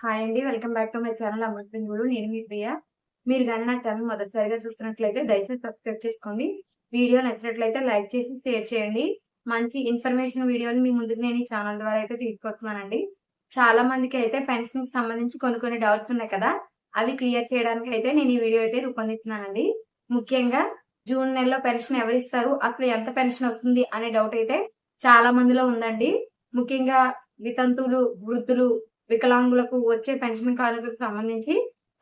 Hi అండి. Welcome back to my channel అమృత పింగులు నేను మీ ప్రియ. మీరు కానీ నా ఛానల్ మొదటిసారిగా చూస్తున్నట్లయితే దయచేసి సబ్స్క్రైబ్ చేసుకోండి. వీడియో నచ్చినట్లయితే లైక్ చేసి షేర్ చేయండి. మంచి ఇన్ఫర్మేషన్ వీడియోని మీ ముందుకు నేను ఈ ఛానల్ ద్వారా అయితే తీసుకొస్తున్నానండి. చాలా మందికి అయితే పెన్షన్కి సంబంధించి కొన్ని కొన్ని డౌట్స్ ఉన్నాయి కదా. అవి క్లియర్ చేయడానికి అయితే నేను ఈ వీడియో అయితే రూపొందిస్తున్నానండి. ముఖ్యంగా జూన్ నెలలో పెన్షన్ ఎవరు ఇస్తారు? అసలు ఎంత పెన్షన్ అవుతుంది అనే డౌట్ అయితే చాలా మందిలో ఉందండి. ముఖ్యంగా వితంతువులు వృద్ధులు వికలాంగులకు వచ్చే పెన్షన్ కార్మికులకు సంబంధించి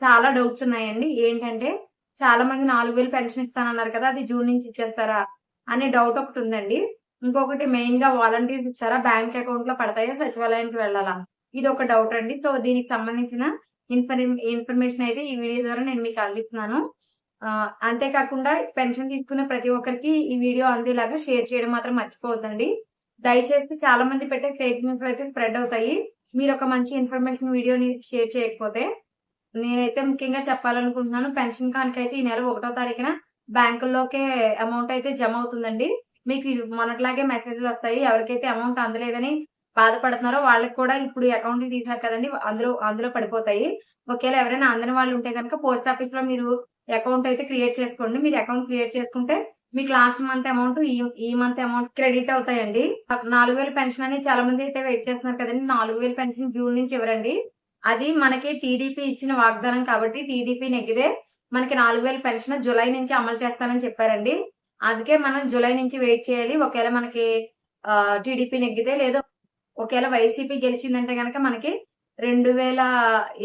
చాలా డౌట్స్ ఉన్నాయండి. ఏంటంటే చాలా మంది నాలుగు వేలు పెన్షన్ ఇస్తానన్నారు కదా అది జూన్ నుంచి ఇచ్చేస్తారా అనే డౌట్ ఒకటి ఉందండి. ఇంకొకటి మెయిన్గా వాలంటీర్స్ ఇస్తారా బ్యాంక్ అకౌంట్లో పడతాయా సచివాలయానికి వెళ్ళాలా? ఇది ఒక డౌట్ అండి. సో దీనికి సంబంధించిన ఇన్ఫర్మే ఇన్ఫర్మేషన్ అయితే ఈ వీడియో ద్వారా నేను మీకు అందిస్తున్నాను. అంతేకాకుండా పెన్షన్ తీసుకున్న ప్రతి ఒక్కరికి ఈ వీడియో అందేలాగా షేర్ చేయడం మాత్రం మర్చిపోవద్దండి. దయచేసి చాలా మంది పెట్టే ఫేక్ న్యూస్ అయితే స్ప్రెడ్ అవుతాయి. మీరు ఒక మంచి ఇన్ఫర్మేషన్ వీడియోని షేర్ చేయకపోతే నేనైతే ముఖ్యంగా చెప్పాలనుకుంటున్నాను పెన్షన్ కానికైతే ఈ నెల ఒకటో తారీఖున బ్యాంకుల్లోకే అమౌంట్ అయితే జమ అవుతుందండి. మీకు మొన్నట్లాగే మెసేజ్లు వస్తాయి ఎవరికైతే అమౌంట్ అందలేదని బాధపడుతున్నారో వాళ్ళకి కూడా ఇప్పుడు అకౌంట్ తీసారు కదండి అందులో అందులో పడిపోతాయి. ఒకవేళ ఎవరైనా అందని వాళ్ళు ఉంటే కనుక పోస్ట్ ఆఫీస్లో మీరు అకౌంట్ అయితే క్రియేట్ చేసుకోండి. మీరు అకౌంట్ క్రియేట్ చేసుకుంటే మీకు లాస్ట్ మంత్ అమౌంట్ ఈ ఈ మంత్ అమౌంట్ క్రెడిట్ అవుతాయండి. నాలుగు వేలు పెన్షన్ అని చాలా మంది అయితే వెయిట్ చేస్తున్నారు కదండి. నాలుగు వేలు పెన్షన్ జూన్ నుంచి ఇవ్వరండి. అది మనకి టీడీపీ ఇచ్చిన వాగ్దానం కాబట్టి టీడీపీ నెగ్గితే మనకి నాలుగు వేలు పెన్షన్ జూలై నుంచి అమలు చేస్తానని చెప్పారండి. అందుకే మనం జూలై నుంచి వెయిట్ చేయాలి. ఒకవేళ మనకి టీడీపీ నెగ్గితే లేదో ఒకవేళ వైసీపీ గెలిచిందంటే కనుక మనకి రెండు వేల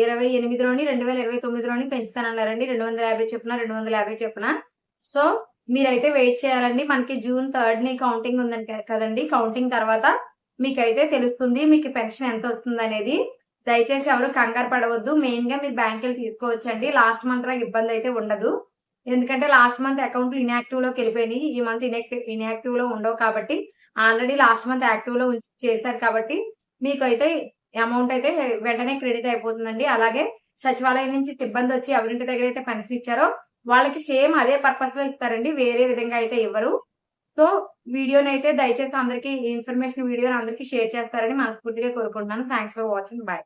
ఇరవై ఎనిమిదిలోని రెండు వేల ఇరవై తొమ్మిదిలోని పెంచుతానన్నారండి. రెండు వందల యాభై చొప్పున రెండు వందల యాభై చొప్పున. సో మీరైతే వెయిట్ చేయాలండి. మనకి జూన్ థర్డ్ని కౌంటింగ్ ఉందని కదండి. కౌంటింగ్ తర్వాత మీకైతే తెలుస్తుంది మీకు పెన్షన్ ఎంత వస్తుంది అనేది దయచేసి ఎవరు కంగారు పడవద్దు. మెయిన్గా మీరు బ్యాంకులు తీసుకోవచ్చండి. లాస్ట్ మంత్ నాకు ఇబ్బంది అయితే ఉండదు. ఎందుకంటే లాస్ట్ మంత్ అకౌంట్ ఇన్యాక్టివ్లోకి వెళ్ళిపోయినాయి. ఈ మంత్ ఇన్యాక్టివ్ ఇన్యాక్టివ్లో ఉండవు కాబట్టి ఆల్రెడీ లాస్ట్ మంత్ యాక్టివ్లో చేశారు కాబట్టి మీకు అయితే అమౌంట్ అయితే వెంటనే క్రెడిట్ అయిపోతుందండి. అలాగే సచివాలయం నుంచి సిబ్బంది వచ్చి ఎవరింటి దగ్గర అయితే పెన్షన్ ఇచ్చారో వాళ్ళకి సేమ్ అదే పర్పస్లో ఇస్తారండి వేరే విధంగా అయితే ఇవ్వరు. సో వీడియోని అయితే దయచేసి అందరికి ఇన్ఫర్మేషన్ వీడియోని అందరికి షేర్ చేస్తారని మనస్ఫూర్తిగా కోరుకుంటున్నాను. Thanks for watching bye